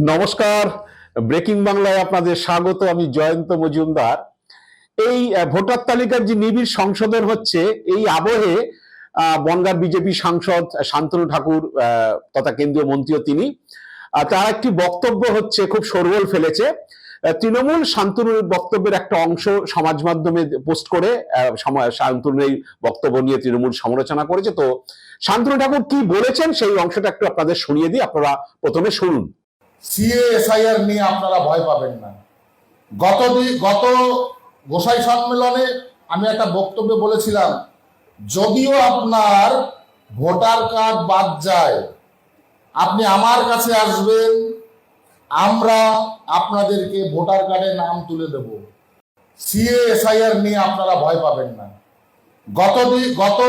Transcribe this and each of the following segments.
নমস্কার। ব্রেকিং বাংলায় আপনাদের স্বাগত, আমি জয়ন্ত মজুমদার। এই ভোটার তালিকার যে নিবিড় সংশোধন হচ্ছে, এই আবহে বনগাঁ বিজেপি সাংসদ শান্তনু ঠাকুর তথা কেন্দ্রীয় মন্ত্রীও তিনি। তার একটি বক্তব্য হচ্ছে, খুব সরগোল ফেলেছে। তৃণমূল শান্তনুর বক্তব্যের একটা অংশ সমাজ মাধ্যমে পোস্ট করে শান্তনুর এই বক্তব্য নিয়ে তৃণমূল সমালোচনা করেছে। তো শান্তনু ঠাকুর কি বলেছেন, সেই অংশটা একটু আপনাদের শুনিয়ে দিই, আপনারা প্রথমে শুনুন। সিএ এসআইআর নিয়ে আপনারা ভয় পাবেন না। গত গত গোসাই সম্মেলনে আমি একটা বক্তব্যে বলেছিলাম, যদিও আপনার ভোটার কার্ড বাদ যায়, আপনি আমার কাছে আসবেন, আমরা আপনাদেরকে ভোটার কার্ডে নাম তুলে দেব। সিএ এসআইআর নিয়ে আপনারা ভয় পাবেন না। গত গত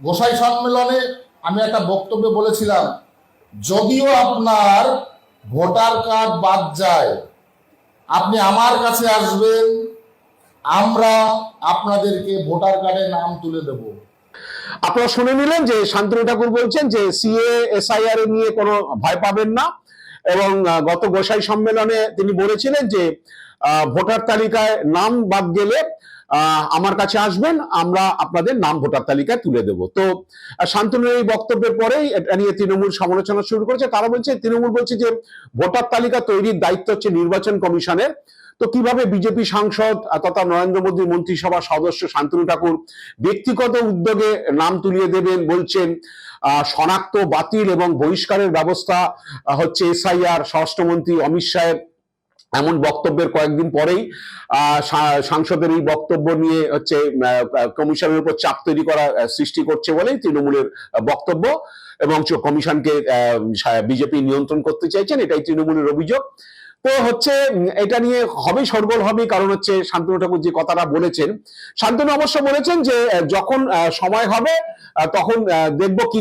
গোসাই সম্মেলনে আমি একটা বক্তব্যে বলেছিলাম, যদিও আপনার ভোটার কার্ড বাদ যায়। আপনি আমার কাছে আসবেন, আমরা আপনাদেরকে ভোটার কার্ডে নাম তুলে দেব। আপনারা শুনে নিলেন যে শান্তনু ঠাকুর বলছেন যে সিএ, এসআইআর নিয়ে কোনো ভয় পাবেন না এবং গত গোসাই সম্মেলনে তিনি বলেছিলেন যে ভোটার তালিকায় নাম বাদ গেলে আমার কাছে আসবেন, আমরা আপনাদের নাম ভোটার তালিকায় তুলে দেব। তো শান্তনুর এই বক্তব্যের পরেই এটা নিয়ে তৃণমূল সমালোচনা শুরু করেছে। তারা বলছে, তৃণমূল বলছে যে, ভোটার তালিকা তৈরির দায়িত্ব হচ্ছে নির্বাচন কমিশনের। তো কীভাবে বিজেপি সাংসদ তথা নরেন্দ্র মোদী মন্ত্রিসভা সদস্য শান্তনু ঠাকুর ব্যক্তিগত উদ্যোগে নাম তুলিয়ে দেবেন, বলছেন শনাক্ত, বাতিল এবং বহিষ্কারের ব্যবস্থা হচ্ছে এসআইআর, স্বরাষ্ট্রমন্ত্রী অমিত শাহের। এমন বক্তব্যের কয়েকদিন পরেই সাংসদের এই বক্তব্য নিয়ে হচ্ছে কমিশনের উপর চাপ তৈরি করা সৃষ্টি করছে বলেই তৃণমূলের বক্তব্য এবং কমিশনকে বিজেপি নিয়ন্ত্রণ করতে চাইছেন, এটাই তৃণমূলের অভিযোগ। তো হচ্ছে এটা নিয়ে হবে সরগোল হবে কারণ হচ্ছে শান্তনু ঠাকুর যে কথাটা বলেছেন। শান্তনু অবশ্য বলেছেন যে যখন সময় হবে তখন দেখব কি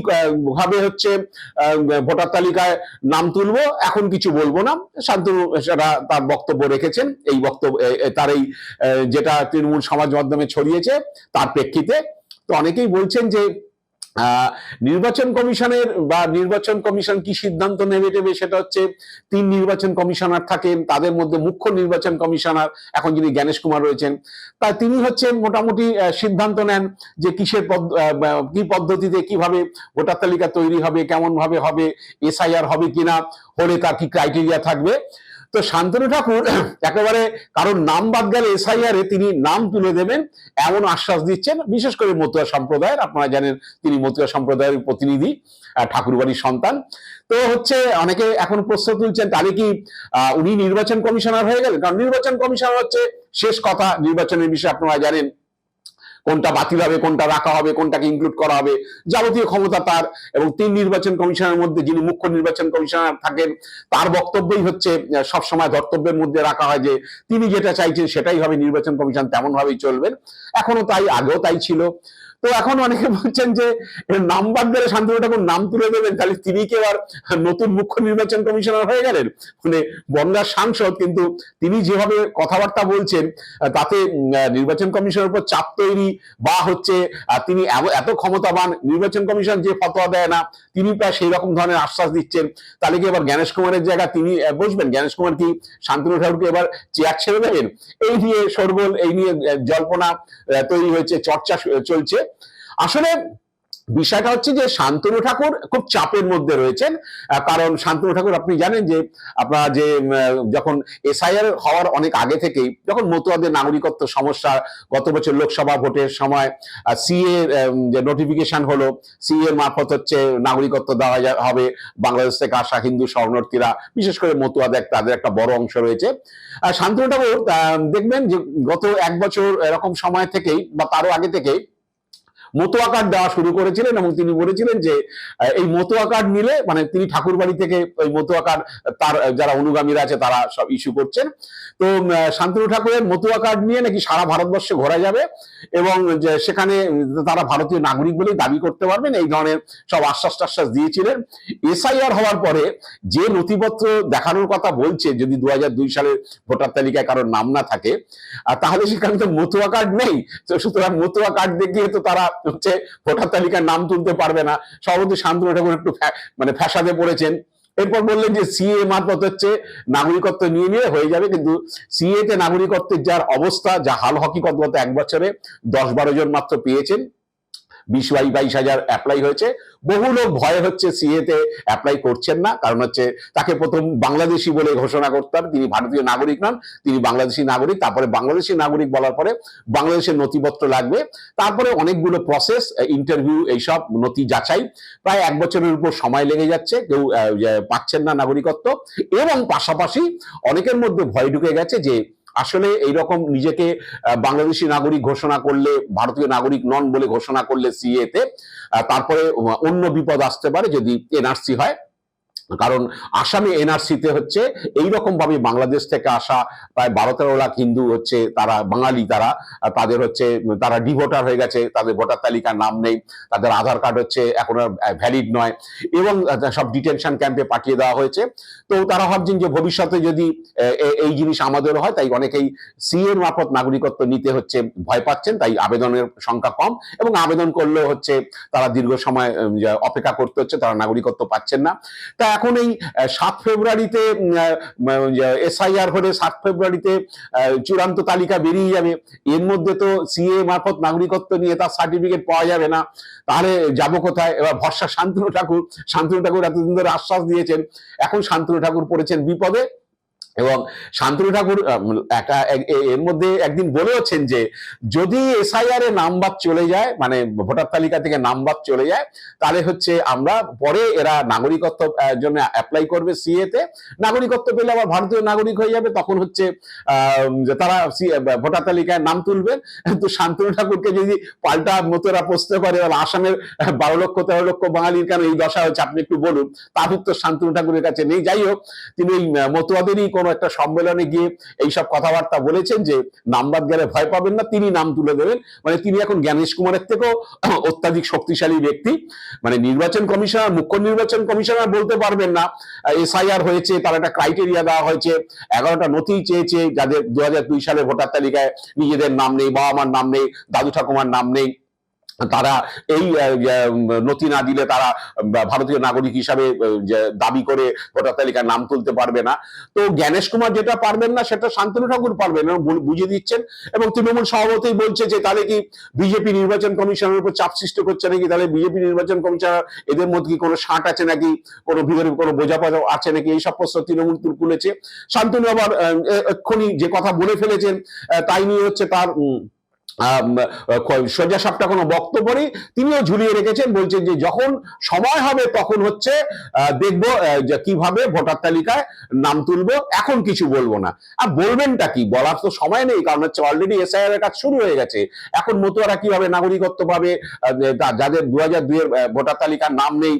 ভাবে হচ্ছে ভোটার তালিকায় নাম তুলবো, এখন কিছু বলব না। শান্তনু সেটা তার বক্তব্য রেখেছেন। এই বক্তব্য তার এই যেটা তৃণমূল সমাজ মাধ্যমে ছড়িয়েছে, তার প্রেক্ষিতে। তো অনেকেই বলছেন যে নির্বাচন কমিশনের বা নির্বাচন কমিশন কি সিদ্ধান্ত নেবে দেবে সেটা হচ্ছে তিন নির্বাচন কমিশনার থাকেন, তাদের মধ্যে মুখ্য নির্বাচন কমিশনার এখন যিনি জ্ঞানেশ কুমার রয়েছেন। তা তিনি হচ্ছে মোটামুটি সিদ্ধান্ত নেন যে কিসের কি পদ্ধতিতে কীভাবে ভোটার তালিকা তৈরি হবে কেমন ভাবে হবে, এসআইআর হবে কিনা, হলে তার কি ক্রাইটেরিয়া থাকবে। তো শান্তনু ঠাকুর একেবারে কারোর নাম বাদ গেলে এসআইআর এ তিনি নাম তুলে দেবেন এমন আশ্বাস দিচ্ছেন, বিশেষ করে মতুয়া সম্প্রদায়ের, আপনারা জানেন তিনি মতুয়া সম্প্রদায়ের প্রতিনিধি ঠাকুরবাড়ির সন্তান। তো হচ্ছে অনেকে এখন প্রশ্ন তুলছেন, তাহলে কি উনি নির্বাচন কমিশনার হয়ে গেলেন? কারণ নির্বাচন কমিশনার হচ্ছে শেষ কথা, নির্বাচনের বিষয়ে আপনারা জানেন কোনটা বাতিল হবে, কোনটা রাখা হবে, কোনটাকে ইনক্লুড করা হবে, যাবতীয় ক্ষমতা তার এবং তিন নির্বাচন কমিশনের মধ্যে যিনি মুখ্য নির্বাচন কমিশনার থাকেন, তার বক্তব্যই হচ্ছে সবসময় ধর্তব্যের মধ্যে রাখা হয় যে তিনি যেটা চাইছেন সেটাই হবে নির্বাচন কমিশন তেমন ভাবেই চলবেন এখনও তাই, আগেও তাই ছিল। তো এখন অনেকে বলছেন যে এর নাম বাদ গেলে শান্তনু ঠাকুর নাম তুলে দেবেন, তাহলে তিনি কি এবার নতুন মুখ্য নির্বাচন কমিশনার হয়ে গেলেন? মানে বনগার সাংসদ, কিন্তু তিনি যেভাবে কথাবার্তা বলছেন তাতে নির্বাচন কমিশনের উপর চাপ তৈরি বা হচ্ছে তিনি এত ক্ষমতাবান নির্বাচন কমিশন যে ফতোয়া দেয় না, তিনি প্রায় সেই রকম ধরনের আশ্বাস দিচ্ছেন। তাহলে কি এবার জ্ঞানেশ কুমারের জায়গা তিনি বসবেন? জ্ঞানেশ কুমার কি শান্তনু ঠাকুরকে এবার চেয়ার ছেড়ে দেবেন? এই নিয়ে সরগোল এই নিয়ে জল্পনা তৈরি হয়েছে, চর্চা, চলছে। আসলে বিষয়টা হচ্ছে যে শান্তনু ঠাকুর খুব চাপের মধ্যে রয়েছেন কারণ শান্তনু ঠাকুর আপনি জানেন যে আপনারা যে যখন এসআইআর হওয়ার অনেক আগে থেকেই, যখন মতুয়াদের নাগরিকত্ব সমস্যা, গত বছর লোকসভা ভোটের সময় সিএ যে নোটিফিকেশন হলো সিএ মারফত হচ্ছে নাগরিকত্ব দেওয়া হবে, বাংলাদেশ থেকে আসা হিন্দু শরণার্থীরা, বিশেষ করে মতুয়াদের তাদের একটা বড় অংশ রয়েছে। শান্তনু ঠাকুর দেখবেন যে গত এক বছর এরকম সময় থেকেই বা তারও আগে থেকেই মতুয়া কার্ড দেওয়া শুরু করেছিলেন এবং তিনি বলেছিলেন যে এই মতুয়া কার্ড নিলে মানে তিনি ঠাকুর বাড়ি থেকে ওই মতুয়া কার্ড তার যারা অনুগামীরা আছে তারা সব ইস্যু করছেন। তো শান্তনু ঠাকুরের মতুয়া কার্ড নিয়ে নাকি সারা ভারতবর্ষে ঘোরা যাবে এবং সেখানে তারা ভারতীয় নাগরিক বলেই দাবি করতে পারবেন। এই ধরনের সব আশ্বাস টাশ্বাস দিয়েছিলেন। এসআইআর হওয়ার পরে যে নথিপত্র দেখানোর কথা বলছে, যদি দু সালের ভোটার তালিকায় কারোর নাম না থাকে তাহলে সেখানে তো মতুয়া কার্ড নেই। সুতরাং মতুয়া কার্ড দেখিয়ে তো তারা হচ্ছে ভোটার তালিকার নাম তুলতে পারবে না। সভাপতি শান্তনু ঠাকুর একটু মানে ফ্যাসাদে পড়েছেন। এরপর বললেন যে সিএ মারফত হচ্ছে নাগরিকত্ব নিয়ে নিয়ে হয়ে যাবে, কিন্তু সিএ তে নাগরিকত্বের যার অবস্থা, যা হাল হকিকত গত এক বছরে দশ বারো জন মাত্র পেয়েছেন বিশ বাই বাইশ হাজার অ্যাপ্লাই হয়েছে। বহু লোক ভয় হচ্ছে সিএ তে অ্যাপ্লাই করছেন না, কারণ হচ্ছে তাকে প্রথম বাংলাদেশি বলে ঘোষণা করতে হবে তিনি ভারতীয় নাগরিক নন, তিনি বাংলাদেশি নাগরিক। তারপরে বাংলাদেশি নাগরিক বলার পরে বাংলাদেশের নথিপত্র লাগবে। তারপরে অনেকগুলো প্রসেস ইন্টারভিউ এইসব, নথি যাচাই, প্রায় এক বছরের উপর সময় লেগে যাচ্ছে। কেউ পাচ্ছেন না নাগরিকত্ব। এবং পাশাপাশি অনেকের মধ্যে ভয় ঢুকে গেছে যে আসলে এইরকম নিজেকে আহ, বাংলাদেশি নাগরিক ঘোষণা করলে ভারতীয় নাগরিক নন বলে ঘোষণা করলে সিএ তে আহ, তারপরে অন্য বিপদ আসতে পারে যদি এনআরসি হয়। কারণ আসামে এনআরসিতে হচ্ছে এইরকম ভাবে বাংলাদেশ থেকে আসা প্রায় বারো তেরো লাখ হিন্দু হচ্ছে তারা, বাঙালি তারা, তাদের হচ্ছে তারা ডিভোটার হয়ে গেছে, তাদের ভোটার তালিকার নাম নেই, তাদের আধার কার্ড হচ্ছে এখন ভ্যালিড নয় এবং সব ডিটেনশন ক্যাম্পে পাঠিয়ে দেওয়া হয়েছে। তো তারা ভাবছেন যে ভবিষ্যতে যদি এই জিনিস আমাদেরও হয়, তাই অনেকেই সি এর মারফত নাগরিকত্ব নিতে হচ্ছে, ভয় পাচ্ছেন, তাই আবেদনের সংখ্যা কম এবং আবেদন করলেও হচ্ছে তারা দীর্ঘ সময় অপেক্ষা করতে হচ্ছে, তারা নাগরিকত্ব পাচ্ছেন না। তা এখন এই সাত ফেব্রুয়ারিতে এসআইআর হলে সাত ফেব্রুয়ারিতে চূড়ান্ত তালিকা বেরিয়ে যাবে। এর মধ্যে তো সিএ মারফত নাগরিকত্ব নিয়ে তার সার্টিফিকেট পাওয়া যাবে না। তাহলে যাব কোথায়? এবার ভরসা শান্তনু ঠাকুর। শান্তনু ঠাকুর এতদিন ধরে আশ্বাস দিয়েছেন। এখন শান্তনু ঠাকুর পড়েছেন বিপদে। এবং শান্তনু ঠাকুর এর মধ্যে একদিন বলেওছেন যে, যদি এসআইআর এ নাম বাদ চলে যায় মানে ভোটার তালিকা থেকে নাম বাদ চলে যায়, তাহলে হচ্ছে আমরা পরে এরা নাগরিকত্ব জন্য অ্যাপ্লাই করবে সিএ তে। নাগরিকত্ব পেলে আবার ভারতীয় নাগরিক হয়ে যাবে, তখন হচ্ছে তারা ভোটার তালিকায় নাম তুলবেন। তো শান্তনু ঠাকুরকে যদি পাল্টা মতোরা প্রশ্ন করে আসামের বারো লক্ষ, তেরো লক্ষ বাঙালির কেন এই দশা হচ্ছে আপনি একটু বলুন। তার উত্তর শান্তনু ঠাকুরের কাছে নেই। যাই হোক, তিনি এই মতুয়াদেরই কোনো একটা সম্মেলনে গিয়ে এইসব কথাবার্তা বলেছেন যে নাম্বার গেলে ভয় পাবেন না, তিনি নাম তুলে দেবেন। মানে তিনি এখন জ্ঞানেশ কুমারের থেকেও অত্যাধিক শক্তিশালী ব্যক্তি। মানে নির্বাচন কমিশনার, মুখ্য নির্বাচন কমিশনার বলতে পারবেন না। এসআইআর হয়েছে, তার একটা ক্রাইটেরিয়া দেওয়া হয়েছে, এগারোটা নথি চেয়েছে যাদের দু হাজার দুই সালে ভোটার তালিকায় নিজেদের নাম নেই বাবা মার নাম নেই দাদু ঠাকুমার নাম নেই। তারা এই নথি না দিলে তারা ভারতীয় নাগরিক হিসাবে দাবি করে ভোটার তালিকার নাম তুলতে পারবে না। তো জ্ঞানেশ কুমার যেটা পারবেন না, সেটা শান্তনু ঠাকুর পারবেন এবং বুঝিয়ে দিচ্ছেন। এবং তৃণমূল সভাপতি বলছে যে, তাহলে কি বিজেপি নির্বাচন কমিশনের উপর চাপ সৃষ্টি করছে নাকি? তাহলে বিজেপি নির্বাচন কমিশনার এদের মধ্যে কি কোনো ষাট আছে নাকি? কোনো ভিতরে কোনো বোঝাপড়া আছে নাকি? এই সব প্রশ্ন তৃণমূল তুলেছে। শান্তনু আবার এক্ষুনি যে কথা বলে ফেলেছেন তাই নিয়ে হচ্ছে তার সোজা সাপটা কোনো বক্তব্য নেই। তিনিও ঝুলিয়ে রেখেছেন, বলছেন যে যখন সময় হবে তখন হচ্ছে দেখব কীভাবে ভোটার তালিকায় নাম তুলবো, এখন কিছু বলব না। আর বলবেনটা কি? বলার তো সময় নেই, কারণ হচ্ছে অলরেডি এসআইআর এর কাজ শুরু হয়ে গেছে। এখন মতুয়ারা কীভাবে নাগরিকত্ব পাবে? যাদের দু হাজার দুইয়ের ভোটার তালিকার নাম নেই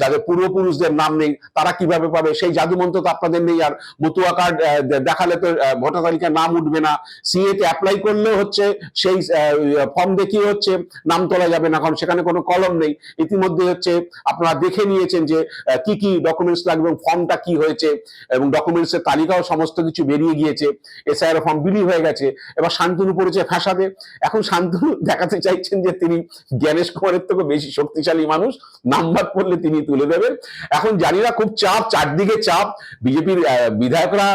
যাদের পূর্বপুরুষদের নাম নেই, তারা কীভাবে পাবে? সেই জাদুমন্ত্র তো আপনাদের নেই, আর মতুয়া কার্ড দেখালে তো ভোটার তালিকায় নাম উঠবে না। সিএ তে অ্যাপ্লাই করলেও হচ্ছে, সেই ফর্ম দেখিয়ে হচ্ছে, নাম তোলা যাবে না, কারণ সেখানে কোনো কলম নেই। ইতিমধ্যে হচ্ছে আপনারা দেখে নিয়েছেন যে কি কি ডকুমেন্টস লাগবে এবং ফর্মটা কি হয়েছে, এবং ডকুমেন্টসের তালিকাও সমস্ত কিছু বেরিয়ে গিয়েছে। এসআইআর ফর্ম বিলি হয়ে গেছে। এবার শান্তনু পড়েছে ফ্যাসাদে এখন শান্তনু দেখাতে চাইছেন যে, তিনি জ্ঞানেশ কুমারের থেকে বেশি শক্তিশালী মানুষ। নাম্বার পড়লে তিনি তুলে দেবেন। এখন জানি না খুব চাপ, চারদিকে চাপ। বিজেপির বিধায়করা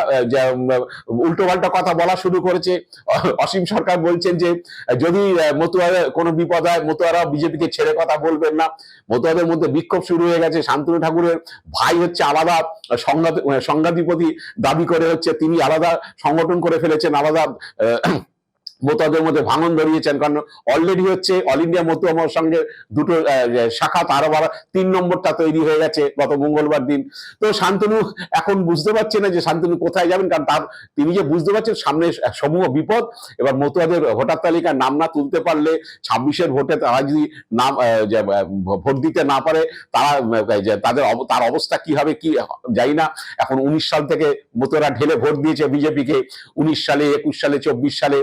উল্টো পাল্টা কথা বলা শুরু করেছে। অসীম সরকার বলছেন যে যদি মতুয়ার কোনো বিপদ হয় মতুয়ারা বিজেপিকে ছেড়ে কথা বলবেন না। মতুয়াদের মধ্যে বিক্ষোভ শুরু হয়ে গেছে। শান্তনু ঠাকুরের ভাই হচ্ছে আলাদা সংঘাত সংঘাতিপতি দাবি করে হচ্ছে। তিনি আলাদা সংগঠন করে ফেলেছেন, আলাদা আহ, মতুয়াদের মধ্যে ভাঙন ধরিয়েছেন। কারণ অলরেডি হচ্ছে অল ইন্ডিয়া মতুয়া সঙ্গে দুটো শাখা তারও আবার তিন নম্বরটা তৈরি হয়ে গেছে গত মঙ্গলবার দিন। তো শান্তনু এখন বুঝতে পারছে না যে শান্তনু কোথায় যাবেন কারণ তার তিনি যে বুঝতে পারছেন সামনে সমূহ বিপদ এবার মতুয়াদের ভোটার তালিকায় নাম না তুলতে পারলে ছাব্বিশের ভোটে তারা যদি নাম ভোট দিতে না পারে তারা তাদের তার অবস্থা কি হবে কি যাই না। এখন উনিশ সাল থেকে মতুয়ারা ঢেলে ভোট দিয়েছে বিজেপিকে উনিশ সালে একুশ সালে চব্বিশ সালে।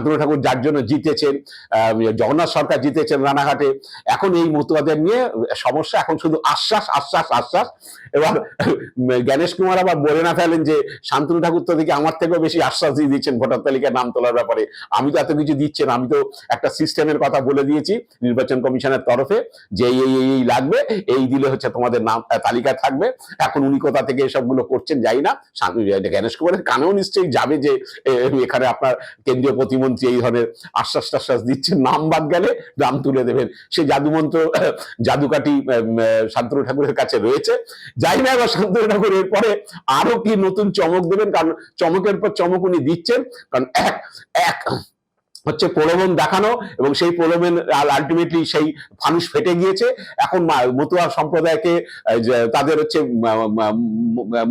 শান্তনু ঠাকুর যার জন্য জিতেছেন জগন্নাথ সরকার জিতেছেন রানাঘাটে। এখন এই মতুয়াদের নিয়ে সমস্যা, এখন শুধু আশ্বাস আশ্বাস আশ্বাস এবার জ্ঞানেশ কুমার আবার বলে না ফেলেন যে শান্তনু ঠাকুর তো দেখি আমার থেকেও বেশি আশ্বাস দিয়ে দিচ্ছেন ভোটার তালিকায় নাম তোলার ব্যাপারে। আমি তো এত কিছু দিচ্ছেন আমি তো একটা সিস্টেমের কথা বলে দিয়েছি নির্বাচন কমিশনের তরফে যে এই এই লাগবে এই দিলে হচ্ছে তোমাদের নাম তালিকা থাকবে। এখন উনি কোথা থেকে এসবগুলো করছেন যাই না। জ্ঞানেশ কুমারের কানেও নিশ্চয়ই যাবে যে এখানে আপনার কেন্দ্রীয় প্রতিমন্ত্রী এই ধরনের আশ্বাস টাশ্বাস দিচ্ছেন নাম বাদ গেলে নাম তুলে দেবেন। সে জাদুমন্ত্র আহ, শান্তনু ঠাকুরের কাছে রয়েছে। যাই না এবার শান্তনু ঠাকুর এরপরে আরও কি নতুন চমক দেবেন? কারণ চমকের পর চমক উনি দিচ্ছেন। কারণ এক এক হচ্ছে প্রলোভন দেখানো এবং সেই প্রলোভন আলটিমেটলি সেই ফানুস ফেটে গিয়েছে। এখন মতুয়া সম্প্রদায়কে তাদের হচ্ছে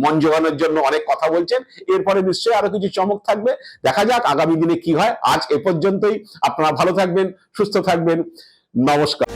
মন জোগানোর জন্য অনেক কথা বলছেন। এরপরে নিশ্চয়ই আরও কিছু চমক থাকবে। দেখা যাক আগামী দিনে কি হয়। আজ এ পর্যন্তই। আপনারা ভালো থাকবেন, সুস্থ থাকবেন। নমস্কার।